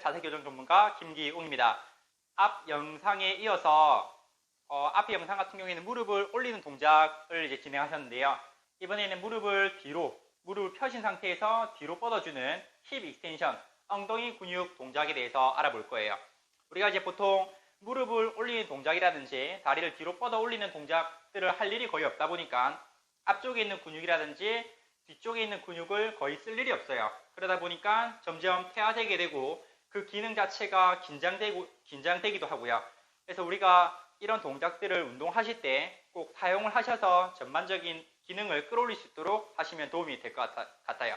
자세교정 전문가 김기웅입니다. 앞 영상에 이어서 어, 앞의 영상 같은 경우에는 무릎을 올리는 동작을 이제 진행하셨는데요. 이번에는 무릎을 뒤로, 무릎을 펴신 상태에서 뒤로 뻗어주는 힙 익스텐션, 엉덩이 근육 동작에 대해서 알아볼 거예요. 우리가 이제 보통 무릎을 올리는 동작이라든지 다리를 뒤로 뻗어 올리는 동작들을 할 일이 거의 없다 보니까 앞쪽에 있는 근육이라든지 뒤쪽에 있는 근육을 거의 쓸 일이 없어요. 그러다 보니까 점점 퇴화되게 되고 그 기능 자체가 긴장되고, 긴장되기도 하고요. 그래서 우리가 이런 동작들을 운동하실 때 꼭 사용을 하셔서 전반적인 기능을 끌어올릴 수 있도록 하시면 도움이 될 것 같아요.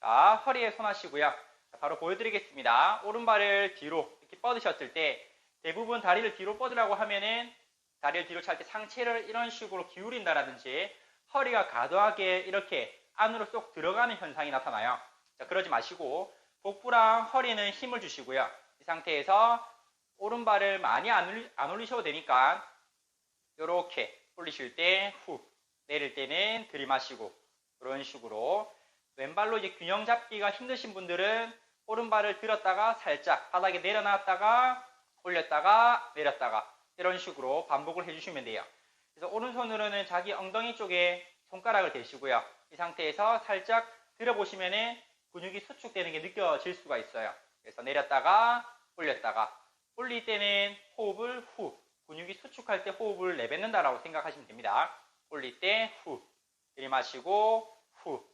자, 허리에 손 하시고요. 바로 보여드리겠습니다. 오른발을 뒤로 이렇게 뻗으셨을 때 대부분 다리를 뒤로 뻗으라고 하면은 다리를 뒤로 찰 때 상체를 이런 식으로 기울인다라든지 허리가 과도하게 이렇게 안으로 쏙 들어가는 현상이 나타나요. 자, 그러지 마시고 복부랑 허리는 힘을 주시고요. 이 상태에서 오른발을 많이 안, 올리, 안 올리셔도 되니까 이렇게 올리실 때 후, 내릴 때는 들이마시고 이런 식으로 왼발로 이제 균형 잡기가 힘드신 분들은 오른발을 들었다가 살짝 바닥에 내려놨다가 올렸다가 내렸다가 이런 식으로 반복을 해주시면 돼요. 그래서 오른손으로는 자기 엉덩이 쪽에 손가락을 대시고요. 이 상태에서 살짝 들어보시면은 근육이 수축되는 게 느껴질 수가 있어요. 그래서 내렸다가 올렸다가 올릴 때는 호흡을 후 근육이 수축할 때 호흡을 내뱉는다라고 생각하시면 됩니다. 올릴 때 후 들이마시고 후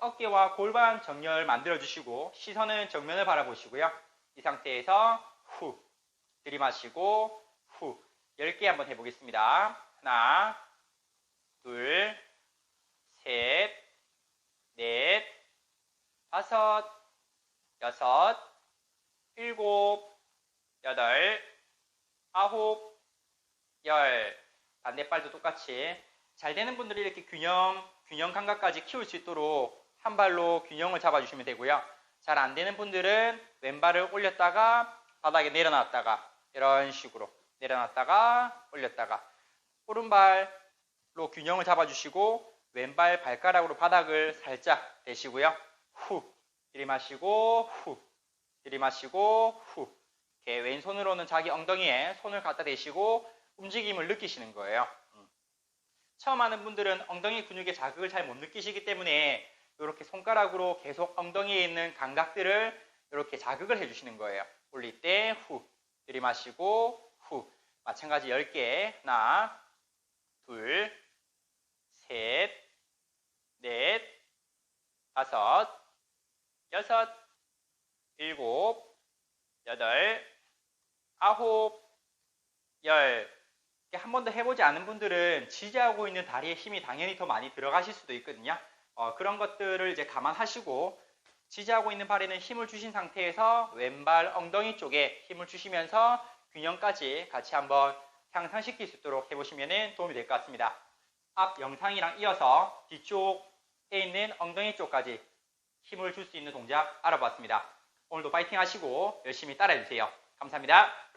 어깨와 골반 정렬 만들어 주시고 시선은 정면을 바라보시고요. 이 상태에서 후 들이마시고 후 10개 한번 해보겠습니다. 하나 다섯, 여섯, 일곱, 여덟, 아홉, 열. 반대발도 똑같이 잘 되는 분들이 이렇게 균형, 균형 감각까지 키울 수 있도록 한 발로 균형을 잡아주시면 되고요. 잘 안 되는 분들은 왼발을 올렸다가 바닥에 내려놨다가 이런 식으로 내려놨다가 올렸다가 오른발로 균형을 잡아주시고 왼발 발가락으로 바닥을 살짝 대시고요. 후 들이마시고 후 들이마시고 후 이렇게 왼손으로는 자기 엉덩이에 손을 갖다 대시고 움직임을 느끼시는 거예요. 음. 처음 하는 분들은 엉덩이 근육의 자극을 잘 못 느끼시기 때문에 이렇게 손가락으로 계속 엉덩이에 있는 감각들을 이렇게 자극을 해주시는 거예요. 올릴 때 후 들이마시고 후 마찬가지 10개 하나 둘셋 넷, 다섯, 여섯, 일곱, 여덟, 아홉, 열. 한 번도 해보지 않은 분들은 지지하고 있는 다리에 힘이 당연히 더 많이 들어가실 수도 있거든요. 어, 그런 것들을 이제 감안하시고 지지하고 있는 발에는 힘을 주신 상태에서 왼발 엉덩이 쪽에 힘을 주시면서 균형까지 같이 한번 향상시킬 수 있도록 해보시면 도움이 될 것 같습니다. 앞 영상이랑 이어서 뒤쪽 에 있는 엉덩이 쪽까지 힘을 줄 수 있는 동작 알아봤습니다. 오늘도 파이팅 하시고 열심히 따라해주세요. 감사합니다.